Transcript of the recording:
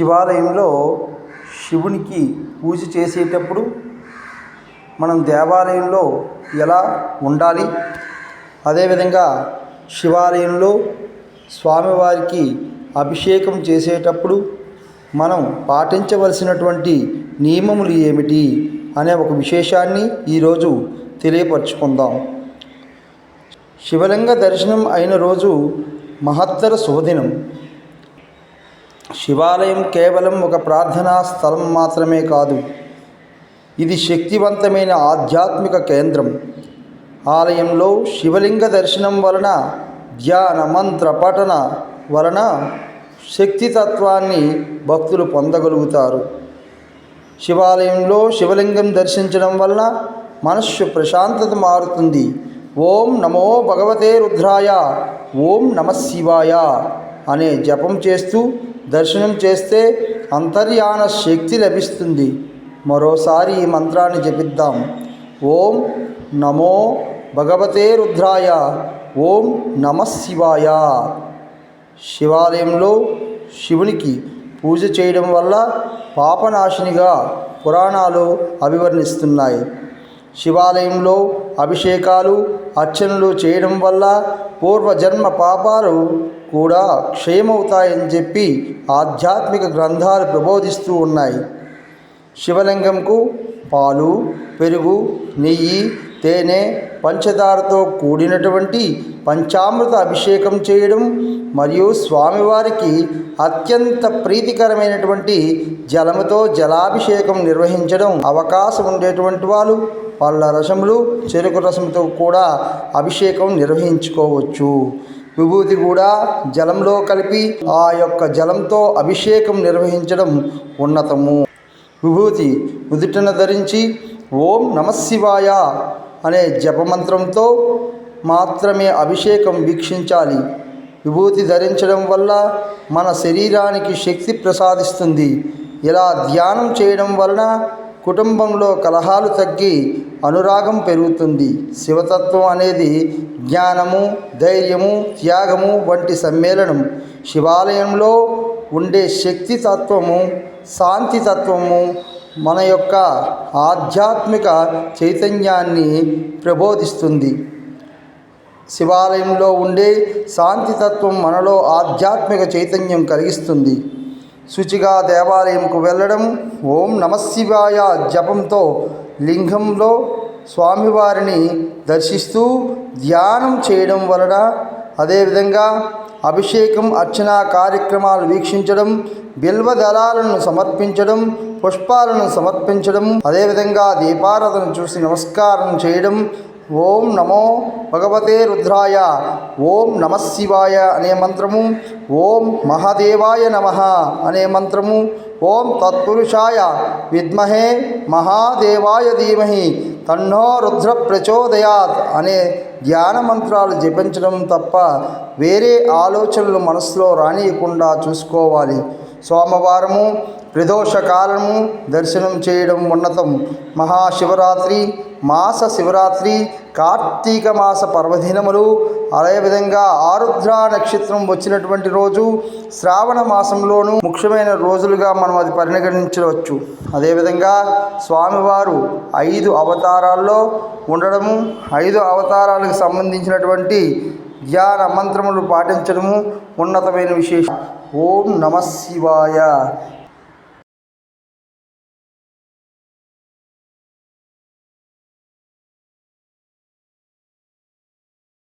శివాలయంలో శివునికి పూజ చేసేటప్పుడు మనం దేవాలయంలో ఎలా ఉండాలి? అదేవిధంగా శివాలయంలో స్వామివారికి అభిషేకం చేసేటప్పుడు మనం పాటించవలసినటువంటి నియమములు ఏమిటి అనే ఒక విశేషాన్ని ఈరోజు తెలియపరచుకుందాం. శివలింగ దర్శనం అయిన రోజు మహత్తర శుభదినం. శివాలయం కేవలం ఒక ప్రార్థనా స్థలం మాత్రమే కాదు. ఇది శక్తివంతమైన ఆధ్యాత్మిక కేంద్రం. ఆలయంలో శివలింగ దర్శనం వలన ధ్యాన మంత్ర పఠన వలన శక్తితత్వాన్ని భక్తులు పొందగలుగుతారు. శివాలయంలో శివలింగం దర్శించడం వలన మనస్సు ప్రశాంతత మారుతుంది. ఓం నమో భగవతే రుద్రాయ ఓం నమ శివాయ అనే జపం చేస్తూ దర్శనం చేస్తే అంతర్యాన శక్తి లభిస్తుంది. మరోసారి ఈ మంత్రాన్ని జపిద్దాం. ఓం నమో భగవతే రుద్రాయ. ఓం నమ శివాయ. శివాలయంలో శివునికి పూజ చేయడం వల్ల పాపనాశినిగా పురాణాలు అభివర్ణిస్తున్నాయి. శివాలయంలో అభిషేకాలు అర్చనలు చేయడం వల్ల పూర్వజన్మ పాపాలు కూడా క్షయమవుతాయని చెప్పి ఆధ్యాత్మిక గ్రంథాలు ప్రబోధిస్తూ ఉన్నాయి. శివలింగంకు పాలు పెరుగు నెయ్యి తేనె పంచదారతో కూడినటువంటి పంచామృత అభిషేకం చేయడం మరియు స్వామివారికి అత్యంత ప్రీతికరమైనటువంటి జలముతో జలాభిషేకం నిర్వహించడం అవకాశం ఉండేటువంటి వాళ్ళు. వాళ్ళ రసములు చెరుకు రసంతో కూడా అభిషేకం నిర్వహించుకోవచ్చు. విభూతి కూడా జలంలో కలిపి ఆ యొక్క జలంతో అభిషేకం నిర్వహించడం ఉన్నతము. విభూతి ఉదుటన ధరించి ఓం నమశివాయ అనే జపమంత్రంతో మాత్రమే అభిషేకం వీక్షించాలి. విభూతి ధరించడం వల్ల మన శరీరానికి శక్తి ప్రసాదిస్తుంది. ఇలా ధ్యానం చేయడం వలన కుటుంబంలో కలహాలు తగ్గి అనురాగం పెరుగుతుంది. శివతత్వం అనేది జ్ఞానము ధైర్యము త్యాగము వంటి సమ్మేళనం. శివాలయంలో ఉండే శక్తి తత్వము శాంతి తత్వము మన యొక్క ఆధ్యాత్మిక చైతన్యాన్ని ప్రబోధిస్తుంది. శివాలయంలో ఉండే శాంతితత్వం మనలో ఆధ్యాత్మిక చైతన్యం కలిగిస్తుంది. శుచిగా దేవాలయంకు వెళ్ళడం ఓం నమశివాయ జపంతో లింగంలో స్వామివారిని దర్శిస్తూ ధ్యానం చేయడం వలన అదేవిధంగా అభిషేకం అర్చన కార్యక్రమాలు వీక్షించడం బిల్వ దళాలను సమర్పించడం పుష్పాలను సమర్పించడం అదేవిధంగా దీపారాధన చూసి నమస్కారం చేయడం ఓం నమో భగవతే రుద్రాయ ఓం నమశివాయ అనే మంత్రము ఓం మహాదేవాయ నమ అనే మంత్రము ఓం తత్పురుషాయ విద్మహే మహాదేవాయ ధీమహి తన్నో రుద్ర ప్రచోదయాత్ అనే ధ్యాన మంత్రాలు జపించడం తప్ప వేరే ఆలోచనలు మనసులో రానియకుండా చూసుకోవాలి. సోమవారము ప్రదోషకాలము దర్శనం చేయడం ఉన్నతం. మహాశివరాత్రి మాస శివరాత్రి కార్తీక మాస పర్వదినములు అదేవిధంగా ఆరుద్ర నక్షత్రం వచ్చినటువంటి రోజు శ్రావణ మాసంలోనూ ముఖ్యమైన రోజులుగా మనం అది పరిగణించవచ్చు. అదేవిధంగా స్వామివారు ఐదు అవతారాల్లో ఉండడము ఐదు అవతారాలకు సంబంధించినటువంటి ధ్యాన మంత్రములు పాటించడము ఉన్నతమైన విశేషం. ఓం నమ శివాయ.